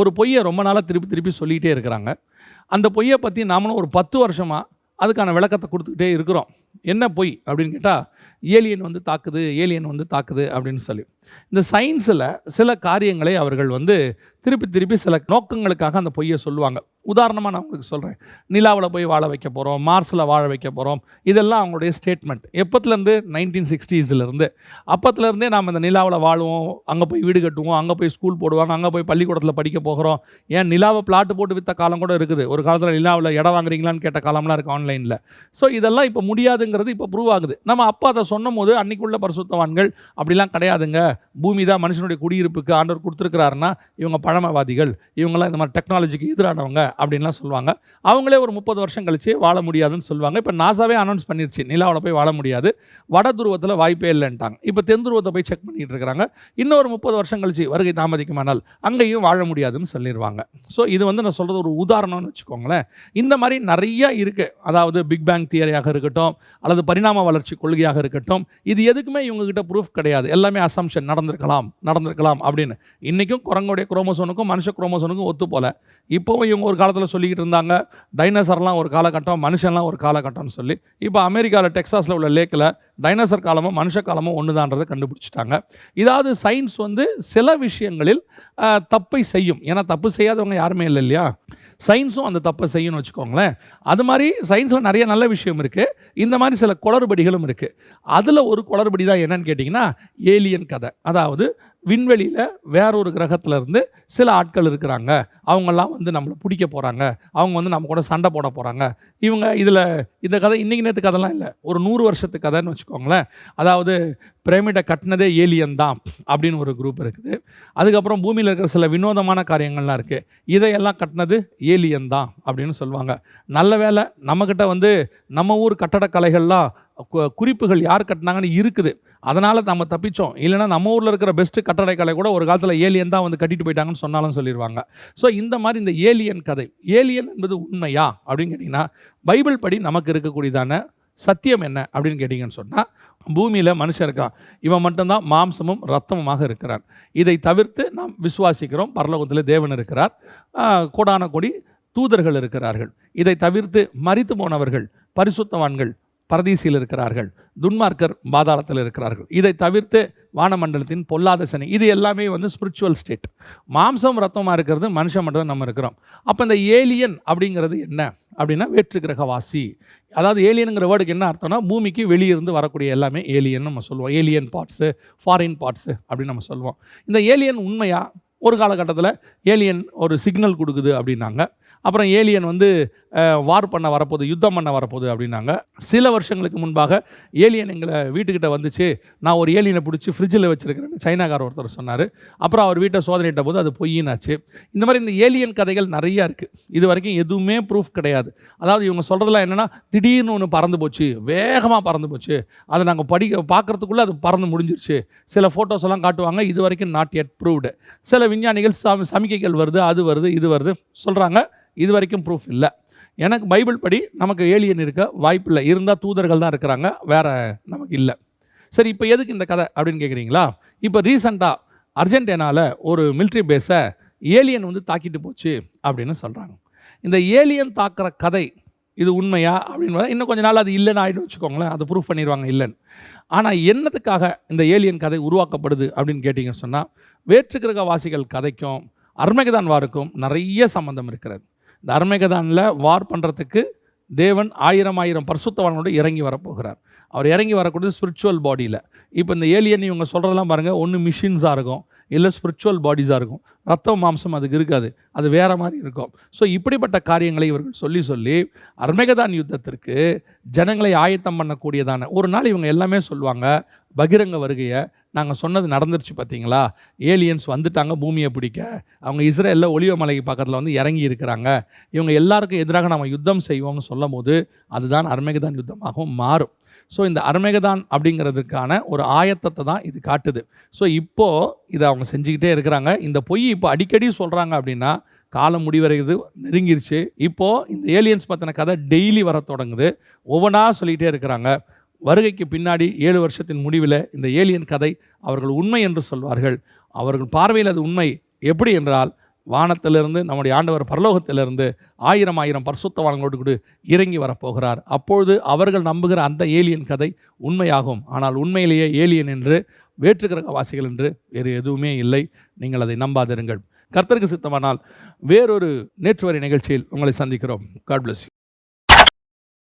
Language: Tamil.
ஒரு பொய்யை ரொம்ப நாளாக திருப்பி திருப்பி சொல்லிகிட்டே இருக்கிறாங்க. அந்த பொய்யை பற்றி நாமளும் ஒரு பத்து வருஷமாக அதுக்கான விளக்கத்தை கொடுத்துக்கிட்டே இருக்கிறோம். என்ன பொய் அப்படின்னு கேட்டால் ஏலியன் வந்து தாக்குது ஏலியன் வந்து தாக்குது அப்படின்னு சொல்லி. இந்த சயின்ஸில் சில காரியங்களை அவர்கள் வந்து திருப்பி திருப்பி சில நோக்கங்களுக்காக அந்த பொய்யை சொல்லுவாங்க. உதாரணமாக நான் உங்களுக்கு சொல்கிறேன் நிலாவில் போய் வாழ வைக்க போகிறோம் மார்ஸில் வாழ வைக்க போகிறோம் இதெல்லாம் அவங்களுடைய ஸ்டேட்மெண்ட் எப்போத்துலேருந்து? நைன்டீன் சிக்ஸ்டீஸ்லேருந்து அப்போத்துலேருந்தே நாம் இந்த நிலாவில் வாழுவோம் அங்கே போய் வீடு கட்டுவோம் அங்கே போய் ஸ்கூல் போடுவாங்க அங்கே போய் பள்ளிக்கூடத்தில் படிக்க போகிறோம். ஏன் நிலாவை பிளாட்டு போட்டு விற்ற காலம் கூட இருக்குது. ஒரு காலத்தில் நிலாவில் இடம் வாங்குறீங்களான்னு கேட்ட காலம்லாம் இருக்குது ஆன்லைனில் ஸோ இதெல்லாம் இப்போ முடியாது கிடையாதுங்கிறது இப்போ ப்ரூவ் ஆகுது. நம்ம அப்பா அதை சொன்னும் போது அன்னைக்குள்ள பரிசுத்தவான்கள் அப்படிலாம் கிடையாதுங்க. பூமி தான் மனுஷனுடைய குடியிருப்புக்கு ஆண்டவர் கொடுத்துருக்கிறாருன்னா இவங்க பழமவாதிகள் இவங்கெல்லாம் இந்த மாதிரி டெக்னாலஜிக்கு எதிரானவங்க அப்படின்லாம் சொல்லுவாங்க. அவங்களே ஒரு முப்பது வருஷம் கழிச்சு வாழ முடியாதுன்னு சொல்லுவாங்க. இப்போ நாசாவே அனௌன்ஸ் பண்ணிருச்சு நிலாவில் போய் வாழ முடியாது. வட துருவத்தில் வாய்ப்பே இல்லைன்ட்டாங்க. இப்போ தென் துருவத்தை போய் செக் பண்ணிக்கிட்டு இருக்கிறாங்க. இன்னொரு முப்பது வருஷம் கழிச்சு வருகை தாமதிக்குமானால் அங்கேயும் வாழ முடியாதுன்னு சொல்லிடுவாங்க ஸோ இது வந்து நான் சொல்கிறது ஒரு உதாரணம்னு வச்சுக்கோங்களேன். இந்த மாதிரி நிறைய இருக்குது அதாவது பிக் பேங் தியரியாக இருக்கட்டும் அல்லது பரிணாம வளர்ச்சி கொள்கையாக இருக்கட்டும் இது எதுக்குமே இவங்ககிட்ட ப்ரூஃப் கிடையாது. எல்லாமே அசம்ஷன் நடந்திருக்கலாம் நடந்திருக்கலாம் அப்படின்னு. இன்றைக்கும் குரங்குடைய குரோமோசோனுக்கும் மனுஷ குரோமோசோனுக்கும் ஒத்து போல. இப்போவும் இவங்க ஒரு காலத்தில் சொல்லிக்கிட்டு இருந்தாங்க டைனோசர்லாம் ஒரு காலகட்டம் மனுஷன்லாம் ஒரு காலகட்டம்னு சொல்லி. இப்போ அமெரிக்காவில் டெக்ஸாஸில் உள்ள லேக்கில் டைனோசர் காலமும் மனுஷ காலமும் ஒன்று தான்றதை கண்டுபிடிச்சிட்டாங்க. இதாவது சயின்ஸ் வந்து சில விஷயங்களில் தப்பை செய்யும். ஏன்னா தப்பு செய்யாதவங்க யாருமே இல்லை இல்லையா சயின்ஸும் அந்த தப்பை செய்யணும்னு வச்சுக்கோங்களேன். அது மாதிரி சயின்ஸில் நிறைய நல்ல விஷயம் இருக்குது இந்த மாதிரி சில குளறுபடிகளும் இருக்குது அதில் ஒரு குளறுபடி தான் என்னன்னு கேட்டிங்கன்னா ஏலியன் கதை. அதாவது விண்வெளியில் வேறொரு கிரகத்துல இருந்து சில ஆட்கள் இருக்கிறாங்க. அவங்கெல்லாம் வந்து நம்மளை பிடிக்க போகிறாங்க அவங்க வந்து நம்ம கூட சண்டை போட போகிறாங்க இவங்க இதில் இந்த கதை இன்றைக்கி நேற்று கதைலாம் இல்லை. ஒரு நூறு வருஷத்து கதைன்னு வச்சுக்கோங்களேன். அதாவது பிரமிடை கட்டினதே ஏலியன் தான் அப்படின்னு ஒரு குரூப் இருக்குது. அதுக்கப்புறம் பூமியில் இருக்கிற சில வினோதமான காரியங்கள்லாம் இருக்குது இதையெல்லாம் கட்டினது ஏலியன் தான் அப்படின்னு சொல்லுவாங்க. நல்ல வேலை நம்மக்கிட்ட வந்து நம்ம ஊர் கட்டடக்கலைகள்லாம் குறிப்புகள் யார் கட்டினாங்கன்னு இருக்குது. அதனால் நம்ம தப்பிச்சோம். இல்லைன்னா நம்ம ஊரில் இருக்கிற பெஸ்ட்டு கட்டடக்கலை கூட ஒரு காலத்தில் ஏலியன் தான் வந்து கட்டிட்டு போயிட்டாங்கன்னு சொன்னாலும் சொல்லிடுவாங்க ஸோ இந்த மாதிரி இந்த ஏலியன் கதை ஏலியன் என்பது உண்மையா அப்படின்னு கேட்டிங்கன்னா பைபிள் படி நமக்கு இருக்கக்கூடியதான சத்தியம் என்ன அப்படின்னு கேட்டிங்கன்னு சொன்னால் பூமியில் மனுஷன் இருக்கான். இவன் மட்டும்தான் மாம்சமும் ரத்தமுமாக இருக்கிறான். இதை தவிர்த்து நாம் விசுவாசிக்கிறோம். பரலோகத்தில் தேவன் இருக்கிறார். கோடான கொடி தூதர்கள் இருக்கிறார்கள். இதை தவிர்த்து மறித்து போனவர்கள் பரிசுத்தவான்கள் பரதீசியில் இருக்கிறார்கள். துன்மார்க்கர் பாதாளத்தில் இருக்கிறார்கள். இதை தவிர்த்து வானமண்டலத்தின் பொல்லாத சனி. இது எல்லாமே வந்து ஸ்பிரிச்சுவல் ஸ்டேட் மாம்சம் ரத்தமாக இருக்கிறது மனுஷன் மட்டும் நம்ம இருக்கிறோம். அப்போ இந்த ஏலியன் அப்படிங்கிறது என்ன? அப்படின்னா வேற்று கிரகவாசி. அதாவது ஏலியனுங்கிற வேர்டுக்கு என்ன அர்த்தம்னா பூமிக்கு வெளியிருந்து வரக்கூடிய எல்லாமே ஏலியன் நம்ம சொல்லுவோம். ஏலியன் பார்ட்ஸு ஃபாரின் பார்ட்ஸு அப்படின்னு நம்ம சொல்லுவோம். இந்த ஏலியன் உண்மையாக ஒரு காலகட்டத்தில் ஏலியன் ஒரு சிக்னல் கொடுக்குது அப்படின்னாங்க. அப்புறம் ஏலியன் வந்து வார் பண்ண வரப்போகுது யுத்தம் பண்ண வரப்போகுது அப்படின்னாங்க. சில வருஷங்களுக்கு முன்பாக ஏலியன் எங்களை வீட்டுக்கிட்ட வந்துச்சு. நான் ஒரு ஏலியனை பிடிச்சி ஃப்ரிட்ஜில் வச்சுருக்கிறேன்னு சைனாக்கார ஒருத்தர் சொன்னார். அப்புறம் அவர் வீட்டை சோதனையிட்ட போது அது பொய்யினாச்சு. இந்த மாதிரி இந்த ஏலியன் கதைகள் நிறையா இருக்குது இது வரைக்கும் எதுவுமே ப்ரூஃப் கிடையாது. அதாவது இவங்க சொல்கிறதுலாம் என்னென்னா திடீர்னு ஒன்று பறந்து போச்சு வேகமாக பறந்து போச்சு. அதை நாங்கள் படிக்க பார்க்குறதுக்குள்ளே அது பறந்து முடிஞ்சிருச்சு. சில ஃபோட்டோஸ் எல்லாம் காட்டுவாங்க. இது வரைக்கும் நாட் எட் ப்ரூவ்டு சில விஞ்ஞானிகள் சம சமிக்கைகள் வருது அது வருது இது வருது. சொல்கிறாங்க இது வரைக்கும் ப்ரூஃப் இல்லை. எனக்கு பைபிள் படி நமக்கு ஏலியன் இருக்க வாய்ப்பில்லை இருந்தால் தூதர்கள் தான் இருக்கிறாங்க வேறு நமக்கு இல்லை. சரி இப்போ எதுக்கு இந்த கதை அப்படின்னு கேட்குறீங்களா இப்போ ரீசண்டாக அர்ஜென்டினாவில் ஒரு மிலிட்ரி பேஸை ஏலியன் வந்து தாக்கிட்டு போச்சு அப்படின்னு சொல்கிறாங்க இந்த ஏலியன் தாக்குற கதை இது உண்மையா அப்படின்னு இன்னும் கொஞ்ச நாள் அது இல்லைன்னு ஆகிடும் வச்சுக்கோங்களேன் அதை ப்ரூஃப் பண்ணிடுவாங்க இல்லைன்னு. ஆனால் என்னத்துக்காக இந்த ஏலியன் கதை உருவாக்கப்படுது அப்படின்னு கேட்டிங்கன்னு சொன்னால் வேற்றுக்கிரகவாசிகள் கதைக்கும் அர்மகதான் வாருக்கும் நிறைய சம்பந்தம் இருக்கிறது. இந்த அர்மகதானில் வார் பண்ணுறதுக்கு தேவன் ஆயிரம் ஆயிரம் பரிசுத்தவானோடு இறங்கி வரப்போகிறார். அவர் இறங்கி வரக்கூடிய ஸ்பிரிச்சுவல் பாடியில் இப்போ இந்த ஏலியன் இவங்க சொல்கிறதெல்லாம் பாருங்கள் ஒன்று மிஷின்ஸாக இருக்கும் இல்லை ஸ்பிரிச்சுவல் பாடிஸாக இருக்கும். ரத்தம் மாம்சம் அதுக்கு இருக்காது. அது வேறு மாதிரி இருக்கும். ஸோ இப்படிப்பட்ட காரியங்களை இவர்கள் சொல்லி சொல்லி அர்மேகதான் யுத்தத்திற்கு ஜனங்களை ஆயத்தம் பண்ணக்கூடியதான ஒரு நாள் இவங்க எல்லாமே சொல்லுவாங்க பகிரங்க வருகையை. நாங்கள் சொன்னது நடந்துருச்சு பார்த்தீங்களா ஏலியன்ஸ் வந்துட்டாங்க பூமியை பிடிக்க. அவங்க இஸ்ரேலில் ஒளிவ மலைக்கு பக்கத்தில் வந்து இறங்கி இருக்கிறாங்க. இவங்க எல்லாருக்கும் எதிராக நம்ம யுத்தம் செய்வோம்னு சொல்லும் போது அதுதான் அர்மேகதான் யுத்தமாகவும் மாறும். ஸோ இந்த அருமேகதான் அப்படிங்கிறதுக்கான ஒரு ஆயத்தத்தை தான் இது காட்டுது. ஸோ இப்போது இதை அவங்க செஞ்சுக்கிட்டே இருக்கிறாங்க. இந்த பொய் இப்போ அடிக்கடி சொல்கிறாங்க அப்படின்னா காலம் முடிவடைகிறது நெருங்கிருச்சு. இப்போது இந்த ஏலியன்ஸ் பற்றின கதை டெய்லி வர தொடங்குது. ஒவ்வொன்றா சொல்லிகிட்டே இருக்கிறாங்க. வருகைக்கு பின்னாடி ஏழு வருஷத்தின் முடிவில் இந்த ஏலியன் கதை அவர்கள் உண்மை என்று சொல்வார்கள். அவர்கள் பார்வையில் அது உண்மை. எப்படி என்றால் வானத்திலிருந்து நம்முடைய ஆண்டவர் பரலோகத்திலிருந்து ஆயிரம் ஆயிரம் பரிசுத்தவான்களோடு கூட இறங்கி வரப்போகிறார். அப்பொழுது அவர்கள் நம்புகிற அந்த ஏலியன் கதை உண்மையாகும். ஆனால் உண்மையிலேயே ஏலியன் என்று வேற்றுக்கிரகவாசிகள் என்று வேறு எதுவுமே இல்லை. நீங்கள் அதை நம்பாதிருங்கள். கர்த்தருக்கு சித்தமானால் வேறொரு நேற்று வரை நிகழ்ச்சியில் உங்களை சந்திக்கிறோம். God plus